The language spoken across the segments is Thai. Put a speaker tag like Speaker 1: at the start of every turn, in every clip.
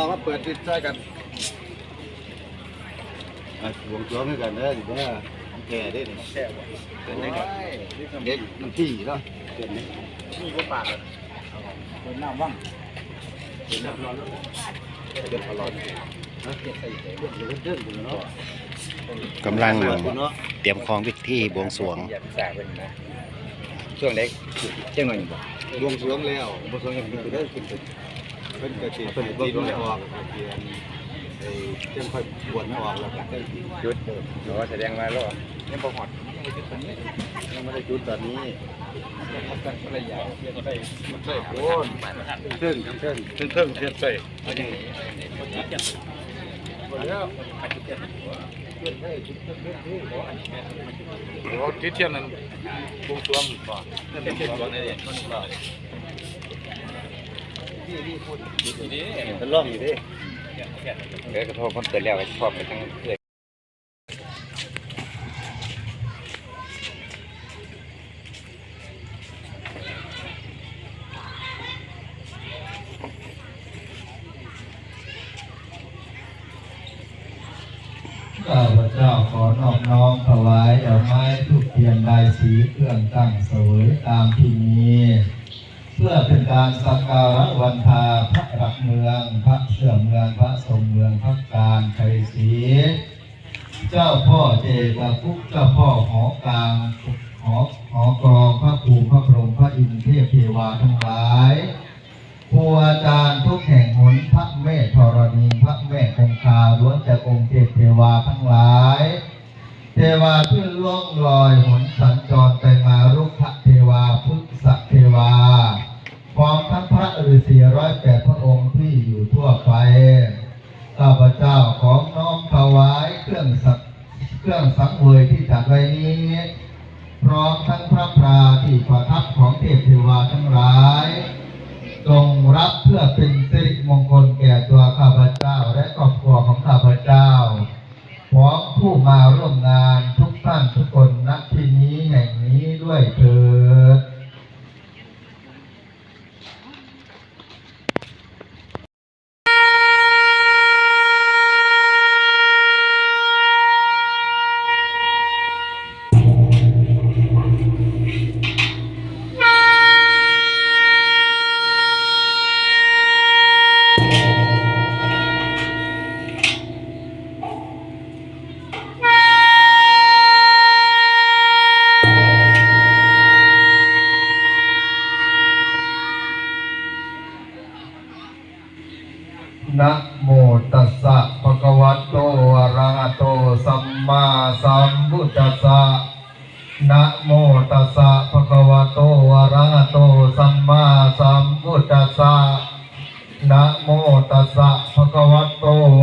Speaker 1: ต่อมาเปิดติดใจกันอะวงสรวงให้กันเด้อเด้อของแก่เด้นี่แก่บ่เป็นได้กันเด็กมันที่เนาะเป็นนี่มีบ่ปากเลยเป็นน้ำว่างเป็นน้ำร้อนเด็กร้อนนะเก็บใส่ใส่เรื่องเรื่องอยู่เนาะ
Speaker 2: กำลัง
Speaker 1: เนาะ
Speaker 2: เตรียมของพิธีบวงสรวง
Speaker 3: อย่าแสบเป็นนะช่วงเล็กเจ้าหน่อยบ่
Speaker 1: บวงสรวงแล้วบวงสรวงยังเป็นไปได้ขึ้นไป เป็นกระติเป็นบวงสรวงออกเกียนไอ้เจ้าค่อยบวชออกแล้วก็ได้
Speaker 3: จุดหรือว่าแสดงว่าเรายังบ่หอด
Speaker 1: ยังไม่ได้จุดตอนนี้
Speaker 3: ภรรยาเพียงได้
Speaker 1: โอ้ยเทิงเทิงเทิงเทิงเทียนใส่
Speaker 4: โอ้ที่เทียนนั้นบวงสรวงก่อนเทียนบวงสรวงนี่ ดิ
Speaker 1: เป็นร่องอยู่ดิ
Speaker 3: เดี๋ยวกระทบคนเกิดแล้วก็ชอบไปทั้งเกิด
Speaker 5: ข้าพเจ้าขอนอบน้อมถวายดอกไม้ทุกเทียนใบสีเครื่องตั้งเสวยตามที่มีเพื่อเป็น การสักการะวันทาพระหลักเมือง พระเชื่อเมือง พระทรงเมือง พระการไทยศรีเจ้าพ่อเจกาพุกเจ้าพ่อหอกลางหอหอกรองพระภูมิพระพรหมพระอินทร์เทพเทวาทั้งหลายครูอาจารย์ทุกแห่งหนพระแม่ธรณีพระแม่คงคาล้วนจากองค์เทพเทวาทั้งหลาย เทวาที่ล่องลอยหนสัญจรไปมารุกขเทวาพุทธเทวา พร้อมทั้งพระฤาษีร้อยแปดพระองค์ที่อยู่ทั่วไป ข้าพเจ้าของน้อมถวายเครื่องสักเครื่องสังเวยที่จัดไว้นี้ พร้อมทั้งพระพราที่ประทับของเทพเทวาทั้งหลาย น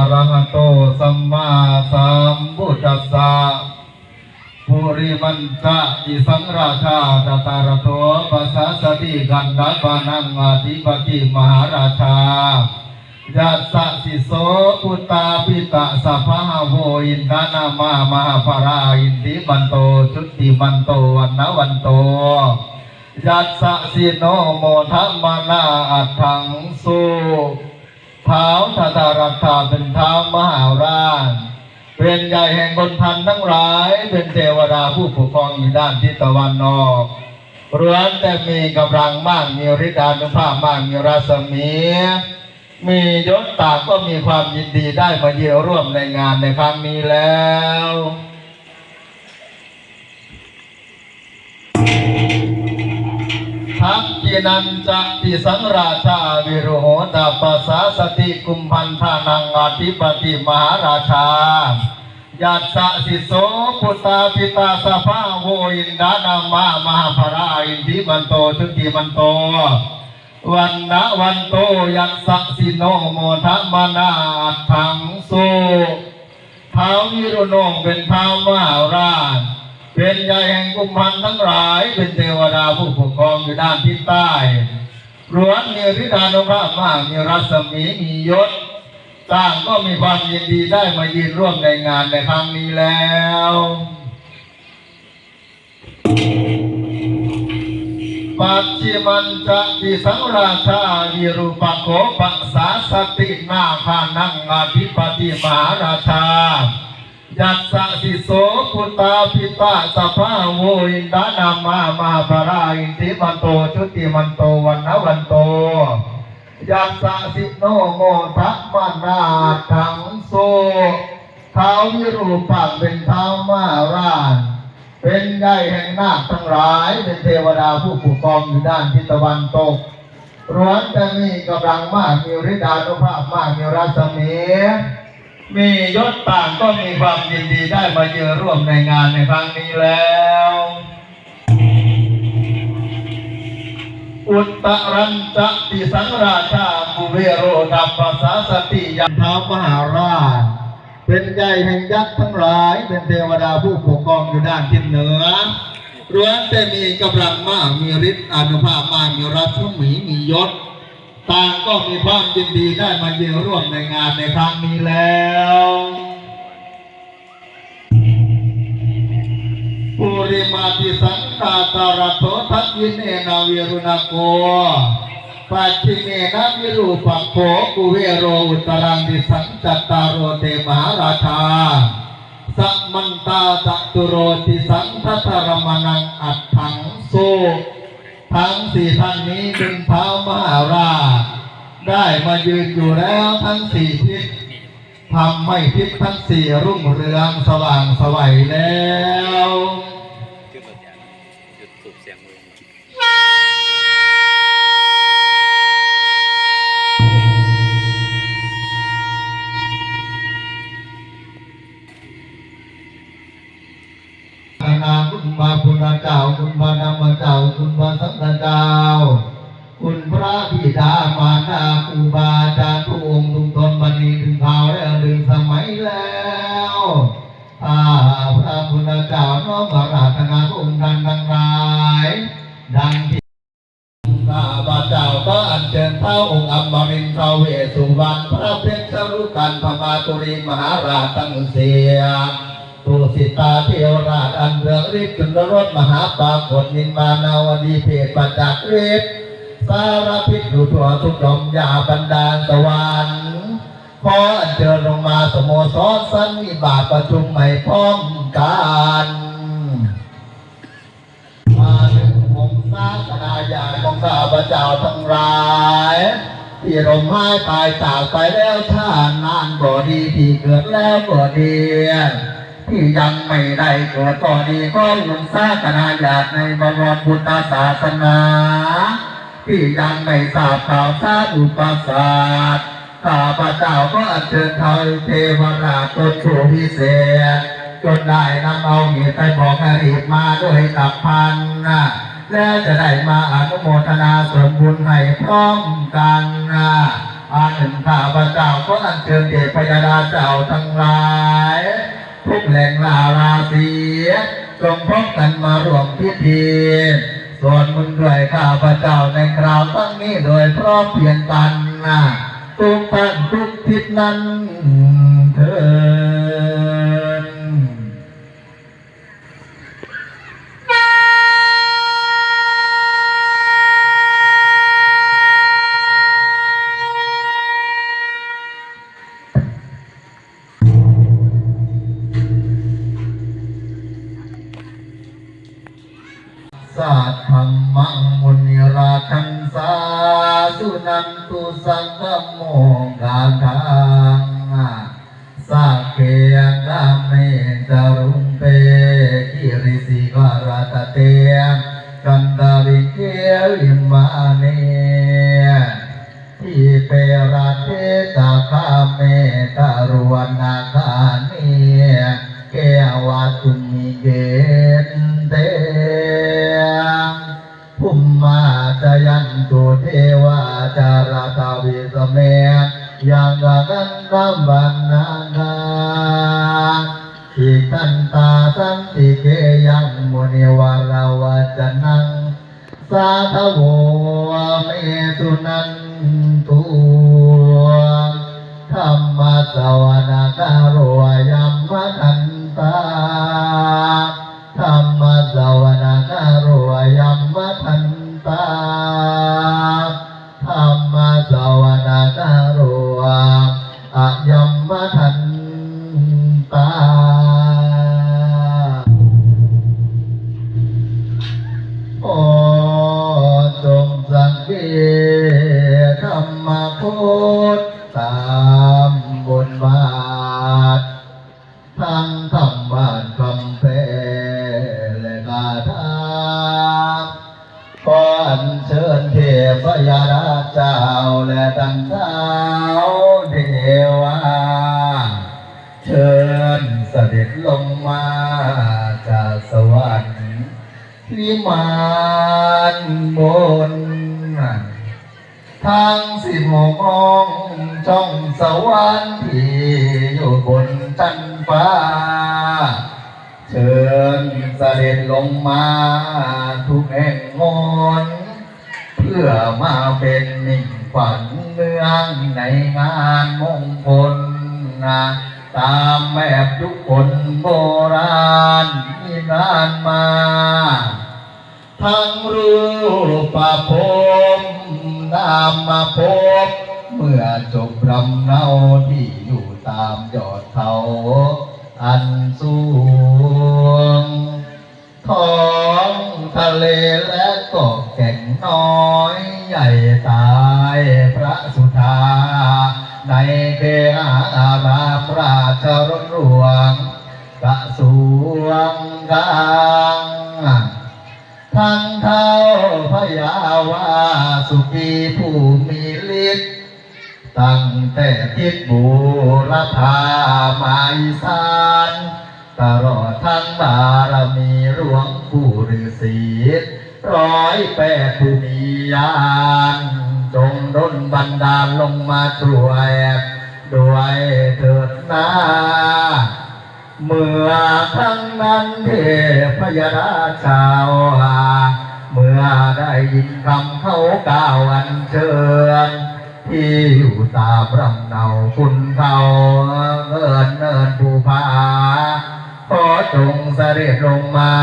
Speaker 5: ะระหะโตสัมมาสัมพุทธัสสะปุริมันจะอิสังราชาตตารโตปัสสะสติกันดาปานังอาธิปติมหาราชายัสสะสิโสปุตตาปิตะสัพพะโวอินทานามามหาภาราอินทิมันโตชุติมันโตวันนวันโตยัสสะสิโนโมทัมมานาอัตถังสุ เท้าทาตารัตถาเป็นเท้ามหาราชเป็นใหญ่แห่งบนทันทั้งหลาย เป็นเทวดาผู้ปกครองอยู่ด้านทิศตะวันออกเร้วนแต่มีกำลังมากมีฤทธานุภาพมากมีรัศมี มียศต่างก็มีความยินดีได้มาเยี่ยวร่วมในงานในครั้งนี้แล้วทัก กินันจะติสังราชาวิรุโหตาปัสสาสติกุมพันธานังอาธิปติมหาราชายัสสะสิโสปุตตาปิตาสภาโวอินดานามามหาภราอินทิมันโตชุติมันโต วันนะวันโตยัสสะสิโนโมทัมานาถังโสุท้าววิรุโนเป็นท้าวมหาราช เป็นใหญ่แห่งกุมพันธ์ทั้งหลาย เป็นเทวดาผู้ปกครองอยู่ด้านทิศใต้ล้วนมีฤทธานุภาพมากมีรัศมีมียศต่างก็มีความยินดีได้มายืนร่วมในงานในครั้งนี้แล้วปัจฉิมันจะติสังราชาวิรูปโกปัสสาสตินาคานังอธิปติมหาราชา ยัสสะสิโสพุตาปิตาสภาโวอินดานามามหาภราอินทิมันโตชุติมันโตวันนวันโตยัสสะสิโนโมทัพมานาทังโซเท้าวิรูปักเป็นเท้ามาราชเป็นใหญ่แห่งนาคทั้งหลาย เป็นเทวดาผู้ปกครองอยู่ด้านทิศตะวันตกร้วนจะมีกำลังมากมีฤทธานุภาพมากมีรัศมี มียศต่างก็มีความยินดีได้มาเยือร่วมในงานในครั้งนี้แล้ว อุตตรัญจติสังราชาภูเวโรดับปัสสาสติยันท้ามหาราช เป็นใหญ่แห่งยักษ์ทั้งหลาย เป็นเทวดาผู้ปกครองอยู่ด้านทิศเหนือร้วนแต่มีกำลังมากมีฤทธิ์อนุภาพมากมีรัศมีมียศ ต่างก็มีความยินดีได้มาเยือร่วมในงานในครั้งนี้แล้วปุริมาติสังตาตารโตทักยินเอนาวิรุณโกปัจฉิเมนะวิรูปัโขกุเวโรอุตรังดิสังจัตตารโรเตมหาราชาสัมมันตาจัตุโรติสังทัตรมนังอัตถังโซ ทั้งสี่ท่านนี้เป็นเท้ามหาราชได้มายืนอยู่แล้วทั้งสี่ทิศทำให้ทิศทั้งสี่รุ่งเรืองสว่างสวัยแล้ว
Speaker 3: จุดรานจุดสูบเสียงมือ
Speaker 5: อาคุณมาพุทธเจ้าคุณพระธรรมเจ้าคุณพร้าคุณพระบิดามารดาครูบาอาจารย์ทุกองค์ทุกตนบันนีถึงข่าวแล้วถึงสมัยแล้วอาพระพุทธเจ้าน้อมมาราธนาพระองค์ท่านทั้งหลาย ดังที่ข้าพเจ้าก็อัญเชิญเท้าองค์อัมรินทร์เวสสุวรรณพระเพชรรุกันพมาตุรีมหาราชตั้งเสีย ตุสิตาเทวราชอันเรืองฤทธิ์จุลรสมหาปรากฏนินมานาวดีเพศปัจจักฤทธิ์สารพิษดูทั่วทุกดมยาบรรดาลสวรรค์ขออัญเชิญลงมาสโมสรสันนิบาตประชุมใหม่พร้อมกันมาถึงองค์ศาสนาญาณของข้าพเจ้าทั้งหลายที่ลมหายตายจากไปแล้วชาตินานก็ดีที่เกิดแล้วก็ดี ที่ยังไม่ได้เกิดก็ดีก็องค์ศาสนาญาณในบวรพุทธศาสนา ที่ยังไม่ทราบข่าวสารอุปสรรคข้าพเจ้าก็อัญเชิญเทาเทวราชตนผู้พิเศษจนได้นำเอาเหตุไปบอกให้รีบมาด้วยกับพันนะและจะได้มาอนุโมทนาส่วนบุญให้พร้อมกันนะอันหนึ่งข้าพเจ้าก็อัญเชิญเดชพยาดาเจ้าทั้งหลาย ทุกแหล่งลาราศีจงพบกันมาร่วมพิธีส่วนมึงด้วยข้าพเจ้าในคราวตั้งนี้โดยพร้อมเพียงกันนะทุกท่านทุกทิศนั้นเธอ สัทธัมมังมุนิราคันสาสุนันตุสังฆโมกาทังสักเกยังกาเมจารุงเตกิริสิกรตเตกันดาวิเกลิมาเนทิเปราเทตาคาเมตารวนาคาเนเกวัตุมิเก ตุเทวาจารตาวิสเมยังกันนัมบันนานาอิตันตาสันติเกยังมุนิวาราวาจนังสาธโวเมตุนันตุธรรมสวนาการวยัมมะทันตาธรรมสวนาการวยัมมะทันตา เสด็จลงมาจากสวรรค์วิมานบนทางสิบหกองช่องสวรรค์ที่อยู่บนชั้นฟ้า เชิญเสด็จลงมาทุกแห่งหนเพื่อมาเป็นมิ่งขวัญเมืองในงานมงคลนะ ตามแบบยุคคนโบราณที่นานมา ทั้งรูปภพนามภพบเมื่อจบรำเนาที่อยู่ตามยอดเขา อันสูงท้องทะเลและ เกอารามราชรถหลวงกระทรวงกลางทั้งเท้าพยาวาสุกีผู้มีฤทธิ์ตั้งแต่ทิศบูรพามาสานตลอดทั้งบารมีหลวงปู่ฤาษีร้อยแปดผู้มียานจงดลบันดาลลงมาช่วย ด้วยเถิดนาเมื่อครั้งนั้นเทพยราชาวาเมื่อได้ยินคำเขากล่าวอันเชิญ ที่อยู่ตามรำเนาคุณเขาเอินเนินภูผาขอจงเสด็จลงมา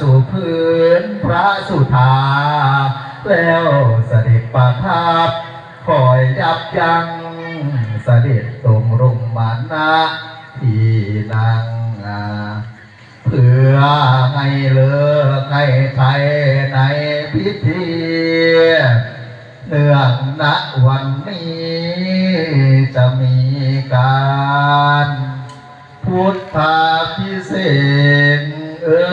Speaker 5: สู่พื้นพระสุธา แล้วเสด็จประทับคอยยับยั้ง เสด็จตรงลงมานะที่นังเพื่อให้เลิกให้ใช้ในพิธีเนื่องณวันนี้จะมีการพุทธาพิเศษเอ้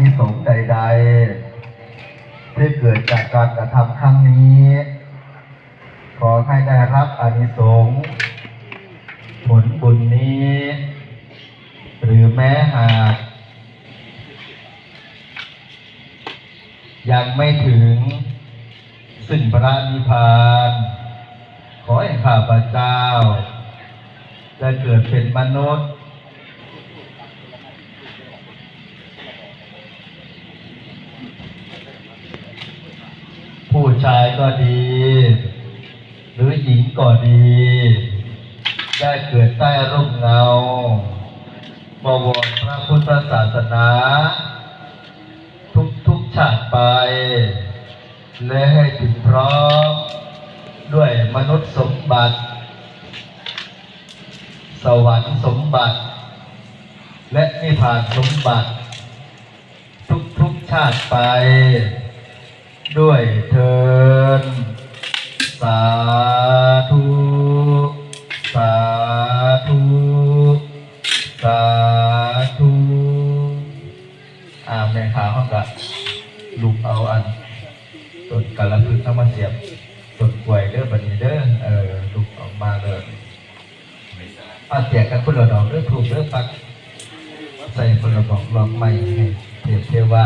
Speaker 5: นิสงส์ใดๆที่เกิดจากการกระทำครั้งนี้ ขอให้ได้รับอนิสงส์ผลบุญนี้ หรือแม้หากยังไม่ถึงซึ่งพระนิพพาน ขอให้ข้าพเจ้า จะเกิดเป็นมนุษย์ ผู้ ชายก็ดี หรือหญิงก็ดี ได้เกิดใต้ร่มเงาบวรพระพุทธศาสนา ทุกทุกชาติไป และให้ถึงพร้อม ด้วยมนุษย์สมบัติ สวรรค์สมบัติ และนิพพานสมบัติ ทุกทุกชาติไป ด้วยเทินสาธุ สาธุ สาธุอ่าแม่ขาห้องกะลูกเอาอันต้นกะละพึกเข้ามาเสียบต้นกล้วยเด้อบัดนี้เด้อเออลูกออกมาเลยอาเสียกันคนละดอกเด้อถูกเด้อปัก ใส่คนละดอกลอกไม้ให้เทียบเทว่า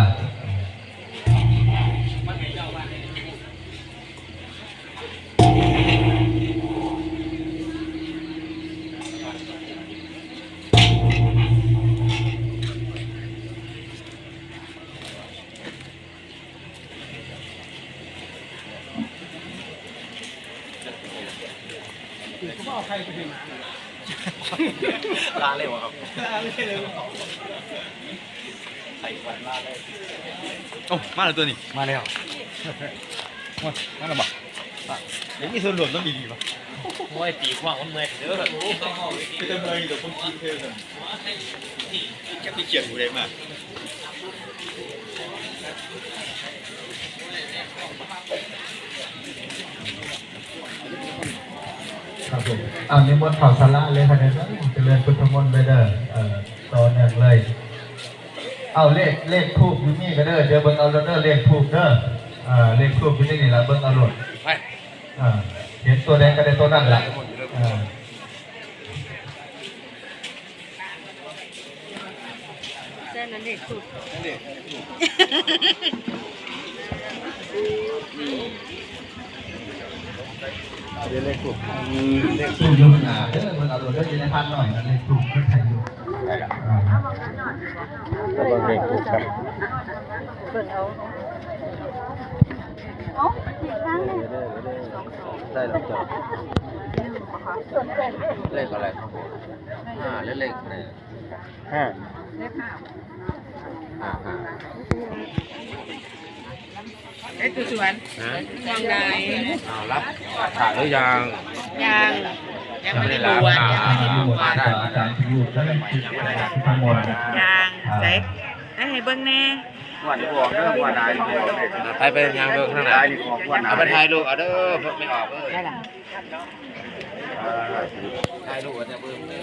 Speaker 3: ลาเร็วครับโอ้มาแล้วตัวนี้
Speaker 1: มาแล้วมามาแล้วบ่ยังมีส่วนรวมต้องดีๆป่ะ
Speaker 3: โอ้ยตีขวางมันเมื่อยเด้อ
Speaker 1: ไม่ต้องเลยเดี๋ยวผมคิดเพิ่มกันแค่ที่เขียนหูได้มาก
Speaker 5: ครับผมเอานิมนต์เข่าสาระเลยค่ะเนี่ยเจริญพุทธมนต์ไปเด้อเอ่อตอนหนึ่งเลย เอาเลขเลขทูบอยู่นี่ก็เด้อเดี๋ยวเบิ่งเอาเด้อเลขทูบเด้ออ่าเลขทูบอยู่นี่นี่ละเบิ่งเอาโลด
Speaker 4: ไป
Speaker 5: อ่าเห็นตัวแดงก็ได้ตัวนั่นแหละอ่า
Speaker 6: เส้นนั้นเด็กสุด
Speaker 1: เดี๋ ยวเลขถูก
Speaker 5: เลขทูบอยู่ข้างหน้าเด้อเบิ่งเอาโลดเด้ออยู่ในพันหน่อยนะเลขทูบก็ใครอยู่อ่า
Speaker 1: แล้วก็เลขถูกครับ
Speaker 6: เปิดเอาเอ้าอีกครั้งหนึง
Speaker 1: ได้แล้วจ้ะ
Speaker 3: เลขอะไรครับผมห้าเลขอะไร
Speaker 1: ห้า
Speaker 3: ห้าห้า
Speaker 6: เอ็ดสวนมองได้
Speaker 3: เอารับขาดหรือยัง
Speaker 6: ยังยังไม่ได้บวชยังไม่ได้บวช
Speaker 5: มาได้อาจารย์พิยุทธ์แล้วก็พุทธมนต์
Speaker 6: ยังเซ็กให้ให้เบิ่งแน่
Speaker 1: วันนี้บอกเรื่องวันใด
Speaker 3: ไปไปงานเบิ่งข้างไหน
Speaker 1: ได้นี่ของวัน
Speaker 3: เอาไปถ่ายรูปเอาเด้อเพิ่งไม่ออกเอ้ย
Speaker 6: ได้ล่ะ
Speaker 3: ถ่ายรูปเอาจะเบิ่งเลย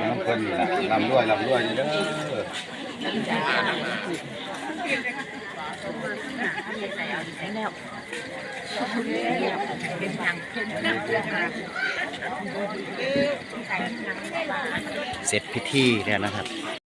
Speaker 1: น้ำคนนี่ล่ะลำด้วยลำด้วยนี่เด้อ
Speaker 2: เสร็จพิธีแล้วนะครับ